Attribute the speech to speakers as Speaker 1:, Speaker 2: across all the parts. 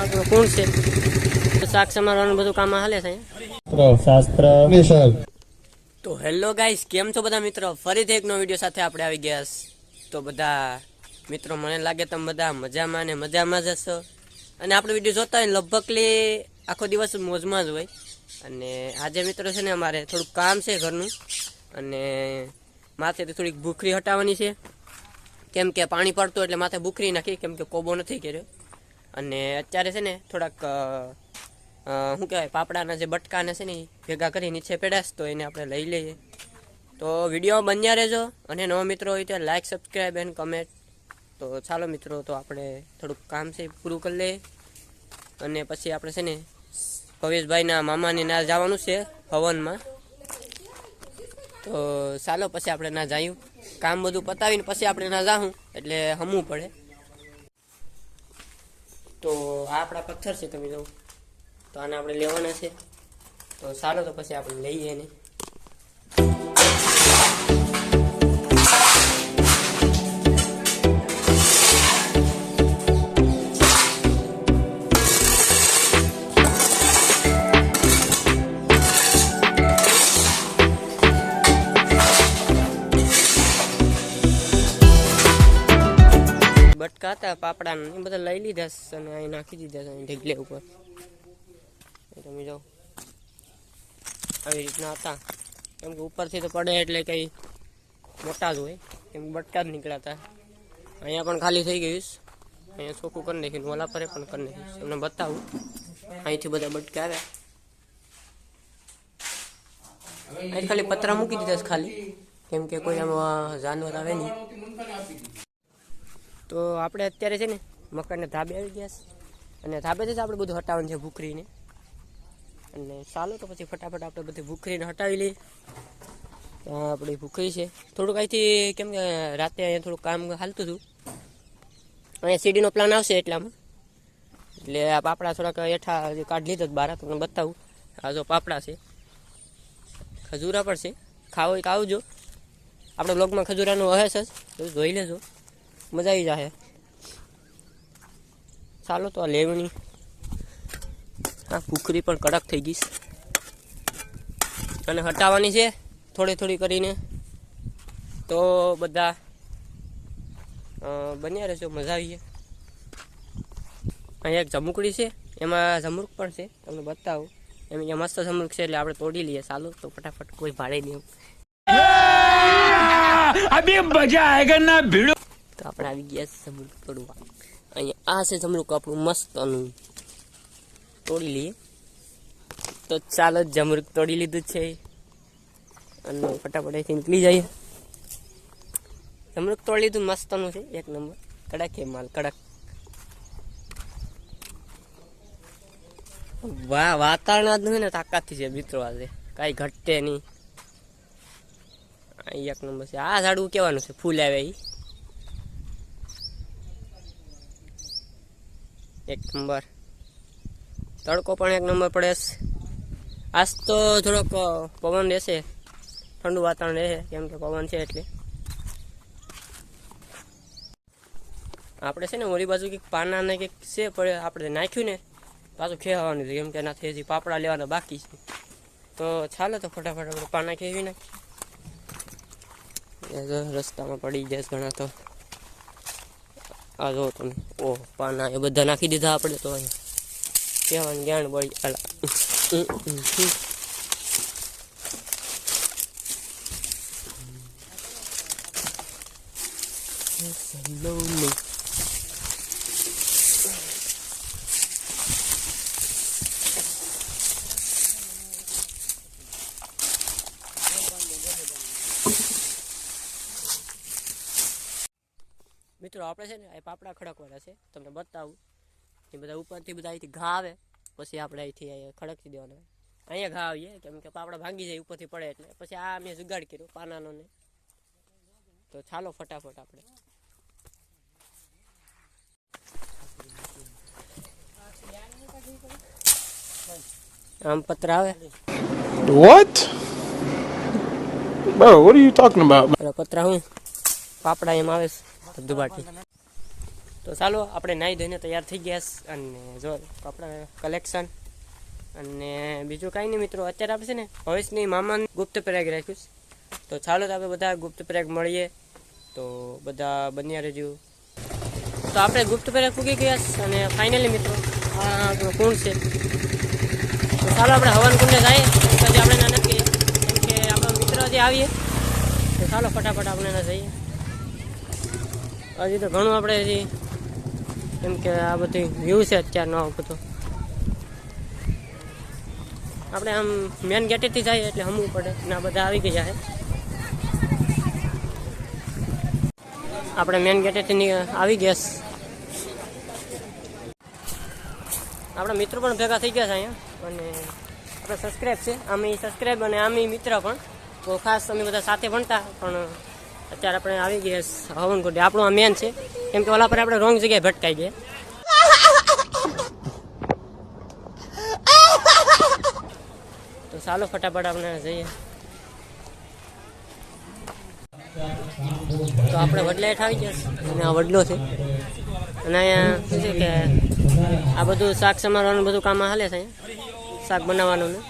Speaker 1: કોણ છે? શાક સમારવાનું બધું કામ હાલે છે
Speaker 2: શાસ્ત્ર
Speaker 1: તો હેલો ગાઈસ કેમ છો બધા મિત્રો? ફરીથી એક નો વીડિયો સાથે આપણે આવી ગયા તો બધા મિત્રો મને લાગે તમે બધા મજામાં ને મજામાં જ હશો. અને આપણે વીડિયો જોતા હોય ને લગભગલી આખો દિવસ મોજમાં જ હોય. અને આજે મિત્રો છે ને અમારે થોડુંક કામ છે ઘરનું. અને માથેથી થોડીક ભૂખરી હટાવવાની છે. કેમ કે પાણી પડતું એટલે માથે ભૂખરી નાખી કેમ કે કોબો નથી કર્યો. અને અત્યારે છે ને થોડાક શું કહેવાય, પાપડાના જે બટકાને છે ને ભેગા કરી નીચે પેડાશ તો એને આપણે લઈ લઈએ. તો વીડિયો બન્યા રહેજો અને નવો મિત્રો હોય તો લાઈક સબસ્ક્રાઈબ એન્ડ કમેન્ટ તો ચાલો મિત્રો, તો આપણે થોડુંક કામ છે પૂરું કરી લઈએ. અને પછી આપણે છે ને ભવેશભાઈના મામાને ના જવાનું છે હવનમાં. તો ચાલો, પછી આપણે ના જાયું. કામ બધું પતાવીને પછી આપણે ના જાઉં એટલે હમવું પડે. તો આ આપણા પથ્થર છે, તમે જો તો આને આપણે લેવાના છે. તો ચાલો તો પછી આપણે લઈએ એને. બટકા હતા પાપડાના, એ બધા લઈ લીધા છે અને અહીં નાખી દીધા છે, અહીં ઢગલે ઉપર. એ તમે જો આવી રીતના હતા. કેમ કે ઉપરથી તો પડે એટલે કંઈ મોટા જ હોય. કેમ કે બટકા જ નીકળ્યા અહીંયા પણ ખાલી થઈ ગયું છે. અહીંયા ચોખ્ખું કરી નાખ્યું, ઓલા પરે પણ કરી નાખ્યું તમને બતાવું. અહીંથી બધા બટકા આવ્યા. અહીં ખાલી પતરા મૂકી દીધા છે ખાલી. કેમ કે કોઈ આમાં જાનવર આવે નહીં. તો આપણે અત્યારે છે ને મકાનને ધાબે આવી ગયા છે. અને ધાબેથી જ આપણે બધું હટાવવાનું છે ભૂખરીને. અને ચાલો તો પછી ફટાફટ આપણે બધી ભૂખરીને હટાવી લઈએ. આપણી ભૂખરી છે. થોડુંક અહીંથી કેમ કે રાતે અહીંયા થોડુંક કામ હાલતું હતું. અહીંયા સીડીનો પ્લાન આવશે એટલામાં. એટલે આ પાપડા થોડાક હેઠા કાઢી લીધો બહાર તમને બતાવું. આ જો પાપડા છે. ખજૂરા પણ છે. ખાવો એક આવજો. આપણે બ્લોગમાં ખજૂરાનું હશે જ જોઈ લેજો. મજા આવી જાય ચાલો તો આ લેવણી. આ ભૂખરી પણ કડક થઈ ગઈ અને હટાવવાની છે, થોડી થોડી કરીને. તો બધા બન્યા રહેશો મજા આવી અહીંયા એક જમુકડી છે, એમાં જમરૂક પણ છે, તમને બતાવું. એમ અહીંયા મસ્ત જમરૂક છે, એટલે આપણે તોડી લઈએ. ચાલો તો ફટાફટ કોઈ ભાડે નહીં.
Speaker 2: મજા આયેગા ભીડો
Speaker 1: તો આપણે આવી ગયા છે જમરૂક તોડવા. અહીંયા આ છે જમરૂક આપણું મસ્તનું તોડી લઈએ. તો ચાલો જમરૂક તોડી લીધું છે. અને ફટાફટ અહીંથી નીકળી જઈએ. જમરૂક તોડી લીધું મસ્તનું છે. એક નંબર. કડક છે માલ, કડક. વાહ, વાતાવરણ આજનું છે ને તાકાતથી છે, મિત્રો આજે. કાંઈ ઘટે નહીં. એક નંબર છે. આ ઝાડવું કેવાનું છે? ફૂલ આવે ઈ. એક નંબર. તડકો પણ એક નંબર પડે આજ તો થોડોક પવન રહેશે. ઠંડુ વાતાવરણ રહેશે કેમ કે પવન છે એટલે. આપણે છે ને ઓલી બાજુ કંઈક પાના ને કંઈક છે પણ આપણે નાખ્યું ને, પાછું ખેવાનું છે, કેમ કે એનાથી હજી પાપડા લેવાના બાકી છે. તો ચાલે તો ફટાફટ આપણે પાના ખેવી નાખીએ. રસ્તામાં પડી જાય ઘણા તો. આ જો તમે ઓહ પાના એ બધા નાખી દીધા આપણે તો કહેવાનું જ્ઞાન બળી મિત્રો આપણે છે ને એ પાપડા ખડકવાના છે. તમને બતાવું. એ બધા ઉપરથી બધા અહીંથી ઘા આવે પછી આપણે અહીંથી ખડકી દેવાના અહીંયા ઘા આવીએ કેમ કે પાપડા ભાંગી જાય ઉપરથી પડે એટલે. પછી આ મેં જુગાડ કર્યો પાનાનો ને તો ચાલો ફટાફટ આપણે. આમ પત્ર આવે.
Speaker 3: What Bro, what are you talking about
Speaker 1: પત્ર હું? પાપડા એમ આવે છે. ધબધબાટી તો ચાલો, આપણે નાહી ધોઈને તૈયાર થઈ ગયા અને જો, કપડા કલેક્શન અને બીજું કાંઈ નહીં મિત્રો, અત્યારે આપણે છે ને, ભવિષ્યની મામાને ગુપ્ત પ્રયાગ રાખ્યું તો ચાલો તો આપણે બધા ગુપ્ત પ્રયાગ મળીએ. તો બધા બન્યા રહેજો. તો આપણે ગુપ્ત પ્રયાગ પૂગી ગયા અને ફાઇનલી મિત્રો, આ આપણો કુંડ છે. તો ચાલો આપણે હવન કુંડે જઈએ. પછી આપણે ના નથી કેમ કે આપણો મિત્ર હજી આવીએ, તો ચાલો ફટાફટ આપણે ના જઈએ. હજી તો ઘણું આપણે હજી કેમ કે આ બધી વ્યૂ છે અત્યારનો આ બધો. આપણે આમ મેન ગેટેથી જઈએ એટલે હમવું પડે ને આ બધા આવી ગયા છે. આપણે મેન ગેટેથી આવી ગયા આપણા મિત્રો પણ ભેગા થઈ ગયા છે અહીંયા. અને આપણે સબસ્ક્રાઈબ છે. આમે સબસ્ક્રાઈબ અને આમે મિત્ર પણ. તો ખાસ અમે બધા સાથે ભણતા, પણ અત્યારે આપણે આવી ગયા હવન કુંડી આપણું આ મેન છે. કેમ કે ઓલા પર આપણે રોંગ જગ્યાએ ભટકાઈ ગયા. તો ચાલો ફટાફટ આપણે જઈએ. તો આપણે વડલા હેઠ આવી ગયા અને આ વડલો છે. અને અહીંયા શું છે કે આ બધું શાક સમારવાનું બધું કામ હાલે છે શાક બનાવવાનું ને.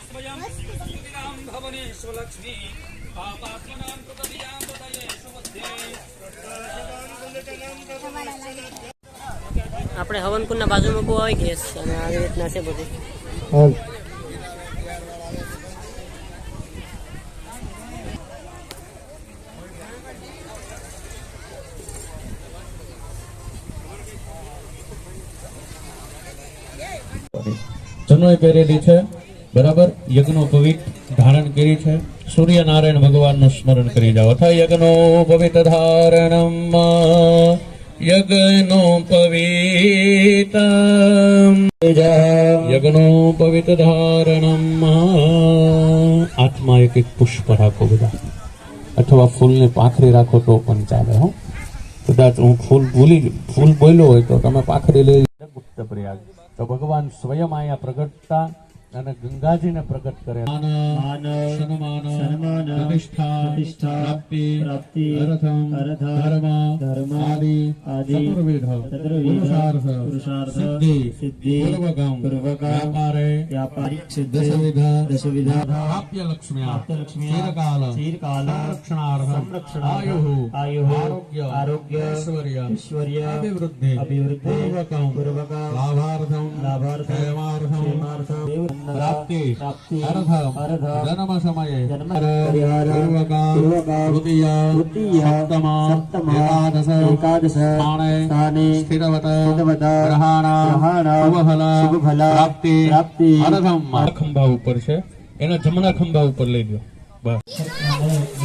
Speaker 1: આપણે હવનકુંડના બાજુમાં બહુ આવી ગેસ છે અને આવી રીતના છે બધું.
Speaker 3: જનોય પહેરેલી છે. બરાબર? યજ્ઞો પવિત ધારણ કરી છે. સૂર્યનારાયણ ભગવાનનું સ્મરણ કરી જાઓ. અથવા યજ્ઞો પવિત ધારણમ. યજ્ઞો પવિત યજ્ઞો પવિત ધારણમ આત્મા એક એક પુષ્પ રાખો બધા અથવા ફૂલને પાખરી રાખો તો પણ ચાલે હો કદાચ હું ફૂલ ભૂલી ફૂલ બોલ્યો હોય તો તમે પાખરી લઈ ગુપ્ત પ્રયાગ તો ભગવાન સ્વયં અહીંયા પ્રગટતા અને ગંગાજીને પ્રગટ કરે
Speaker 2: માન,
Speaker 3: સન્માન
Speaker 2: સન્માન,
Speaker 3: પ્રતિષ્ઠા
Speaker 2: પ્રતિષ્ઠા,
Speaker 3: પ્રાપ્તિ
Speaker 2: પ્રાપ્તિ,
Speaker 3: અર્થમ
Speaker 2: અર્થ,
Speaker 3: ધર્મ
Speaker 2: ધર્મ,
Speaker 3: આદિ
Speaker 2: આદિ,
Speaker 3: ચતુર્વિધ
Speaker 2: ચતુર્વિધ,
Speaker 3: પુરુષાર્થ
Speaker 2: પુરુષાર્થ,
Speaker 3: સિદ્ધિ
Speaker 2: સિદ્ધિ,
Speaker 3: પૂર્વકમ
Speaker 2: પૂર્વકમ,
Speaker 3: વ્યાપારે
Speaker 2: વ્યાપારિક સિદ્ધિ,
Speaker 3: દશવિધ
Speaker 2: દશવિધ,
Speaker 3: પ્રાપ્ય લક્ષ્મ્યા
Speaker 2: પ્રાપ્તલક્ષ્મ્યા,
Speaker 3: ચિરકાલ
Speaker 2: ચિરકાલ,
Speaker 3: સંરક્ષણાર્થ
Speaker 2: સંરક્ષણાર્થ,
Speaker 3: આયુઃ
Speaker 2: આયુઃ,
Speaker 3: આરોગ્ય
Speaker 2: આરોગ્ય,
Speaker 3: ઐશ્વર્ય
Speaker 2: ઐશ્વર્ય,
Speaker 3: અભિવૃદ્ધિ
Speaker 2: અભિવૃદ્ધિ,
Speaker 3: પૂર્વકમ
Speaker 2: પૂર્વકમ,
Speaker 3: લાભાર્થમ ક્ષેમાર્થમ
Speaker 2: ક્ષેમાર્થમ,
Speaker 3: ખંભા ઉપર છે. એના જમણા ખંભા ઉપર લઈ ગયો બસ.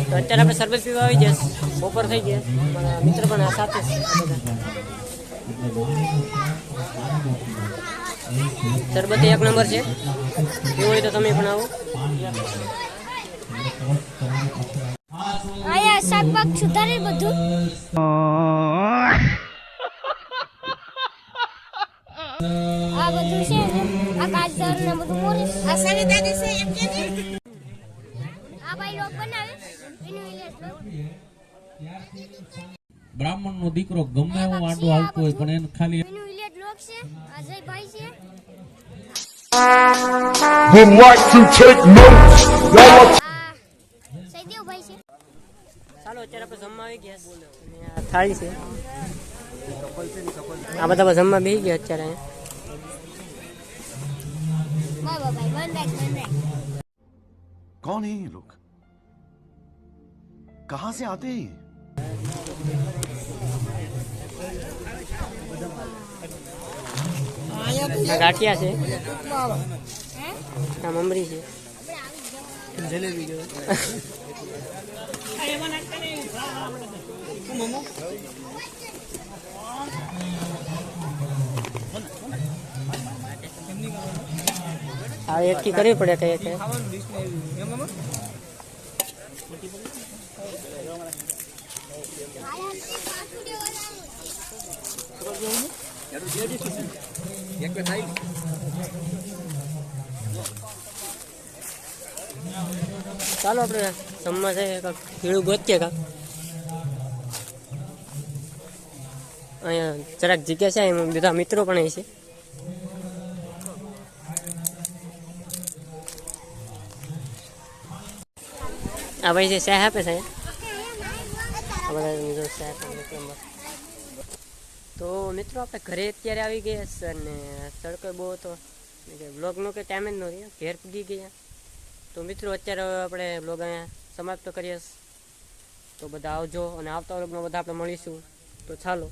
Speaker 1: તો અત્યારે આપણે સરબત પીવા આવી જશે બપોર થઈ ગયા મિત્ર પણ સાથે છે. બધા. સરબત એક નંબર છે. એવું હોય તો તમે પણ આવો.
Speaker 4: આયા શાકભાગ સુધારે બધું. આ બધું છે આ ગાજર ને બધું મોરે. આ સવિતાની છે એમ કે આ ભાઈ લોક બનાવે. એનું ઇલાજ
Speaker 3: બ્રાહ્મણ નો દીકરો ગમે એવો વાંડો આવતો હોય પણ એને ખાલી
Speaker 4: એનું ઇલાજ લોક છે અજય ભાઈ છે
Speaker 2: would like to take notes.
Speaker 4: આ સૈદેવ ભાઈ છે
Speaker 1: ચાલો અત્યારે આપણે જમવા આવી ગયા છે. અને આ થાળી છે આ બધા પણ જમવા બેસી ગયા અત્યારે અહીંયા.
Speaker 4: બાબા ભાઈ વન રાખ વન રાખ
Speaker 5: कौन है ये लोग कहां से आते हैं
Speaker 1: આ ગાંઠિયા છે. આ મમરી છે. આ એકઠી કરવી પડે કઈ કઈ. ચાલો આપણે જમવા જઈએ કાંક પીળું ગોતીએ કાંક. અહીંયા જરાક જગ્યા છે એમાં બધા મિત્રો પણ અહીં છે. આ ભાઈ છે સાહેબ છે આ બધા મસ્ત. તો મિત્રો આપણે ઘરે અત્યારે આવી ગયા છે અને તડકો બહુ હતો. બ્લોગનો કે ટાઈમ જ ન રહ્યો. ઘેર પૂગી ગયા. તો મિત્રો અત્યારે આપણે બ્લોગ અહીંયા સમાપ્ત કરીએ તો બધા આવજો અને આવતા બ્લોગમાં બધા આપણે મળીશું. તો ચાલો.